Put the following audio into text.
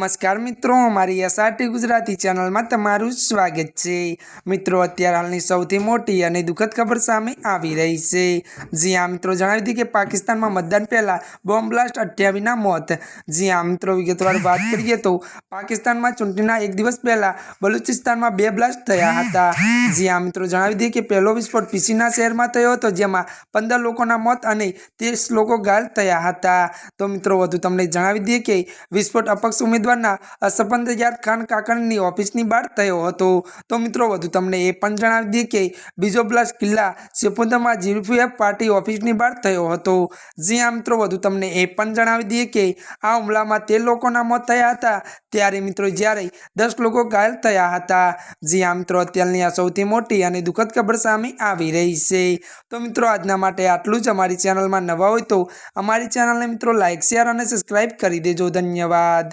નમસ્કાર મિત્રો, અમારી એસઆરટી ગુજરાતી ચેનલમાં તમારું સ્વાગત છે. મિત્રો, અત્યારે હાલની સૌથી મોટી અને દુઃખદ ખબર સામે આવી રહી છે. જી હા, મિત્રો, જણાવી દીધી કે પાકિસ્તાનમાં મતદાન પહેલાં બોમ્બ બ્લાસ્ટ અઠ્યાવીના મોત. જી હા, મિત્રો, વિગતવાર વાત કરીએ તો પાકિસ્તાનમાં ચૂંટણીના એક દિવસ પહેલાં બલુચિસ્તાનમાં બે બ્લાસ્ટ થયા હતા. જી હા, મિત્રો, જણાવી દઈએ કે પહેલો વિસ્ફોટ પીસીના શહેરમાં થયો હતો, જેમાં પંદર લોકોના મોત અને ત્રીસ લોકો ઘાયલ થયા હતા. તો મિત્રો, વધુ તમને જણાવી દઈએ કે વિસ્ફોટ અપક્ષ ઉમેદવારના અસફંદ યાદ ખાન કાકણની ઓફિસની બહાર થયો હતો. તો મિત્રો, વધુ તમને એ પણ જણાવી દઈએ કે બીજો બ્લાસ્ટ કિલ્લા સેપુદરમાં જીપીએફ પાર્ટી ઓફિસની બહાર થયો હતો. જી આ મિત્રો, વધુ તમને એ પણ જણાવી દઈએ કે આ હુમલામાં તેર લોકોના મોત થયા હતા. ત્યારે મિત્રો, જ્યારે દસ લોકો ઘાયલ થયા હતા. જી આ મિત્રો, અત્યારની આ સૌથી મોટી અને દુઃખદ ખબર સામે આવી રહી છે. તો મિત્રો, આજના માટે આટલું જ. અમારી ચેનલમાં નવા હોય તો અમારી ચેનલને મિત્રો લાઇક શેર અને સબસ્ક્રાઈબ કરી દેજો. ધન્યવાદ.